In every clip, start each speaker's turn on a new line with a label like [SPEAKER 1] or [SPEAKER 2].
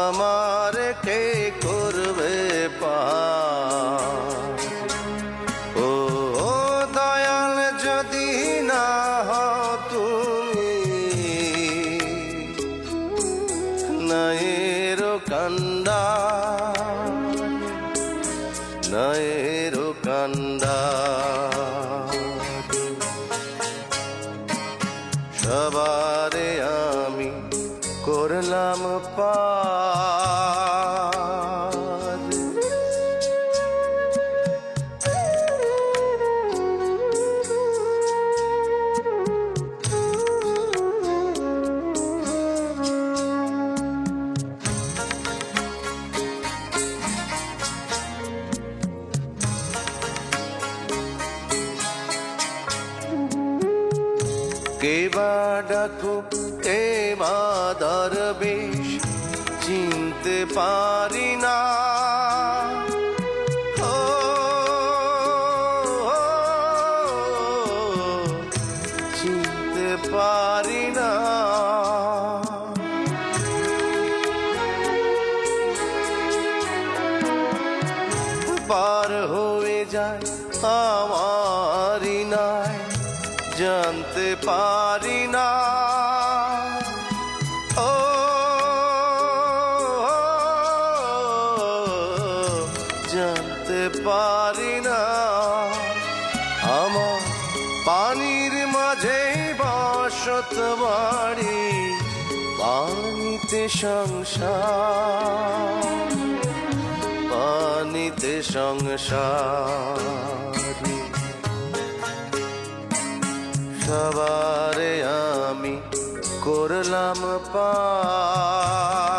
[SPEAKER 1] আমার কে করবে পা? ও দয়াল যদি না তুমি নয়ের কান্দা নয় কান্দা। করলাম কে বা ডাকো বা দরবেশ চিনতে পারি না। পারি হয়ে যায় আমারই পারি না। ও, জানতে পারি না। আমার পানির মাঝে বসত বাড়ি, পানিতে সংসার পানিতে সংসার। সবারে আমি করলাম পার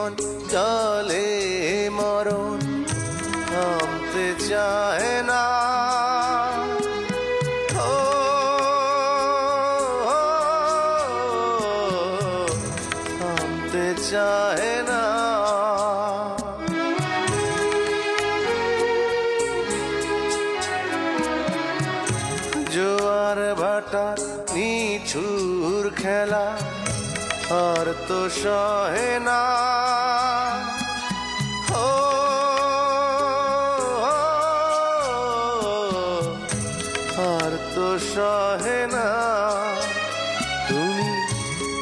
[SPEAKER 1] জীবন জলে মরণ থামতে চায় না। জোয়ার ভাটা নিছুর খেলা আর তো সহে না। আর তো সহে না। তুমি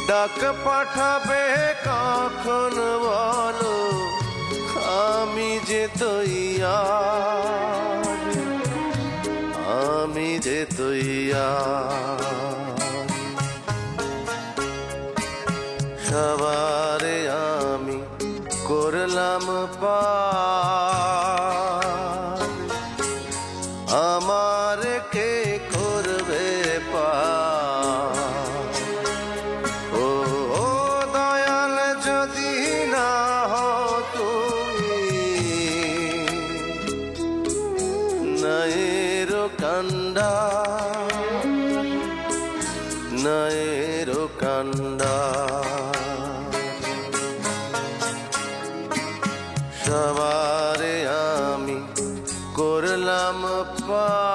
[SPEAKER 1] ডাক পাঠাবে কখন বলো, আমি যে তৈয়া আমি যে তৈয়া করলাম পার। আমার কে করবে পার? ও দয়াল যদি না তুমি নয়ের কান্দা নয়ের কান্দা সবারে আমি করলাম পা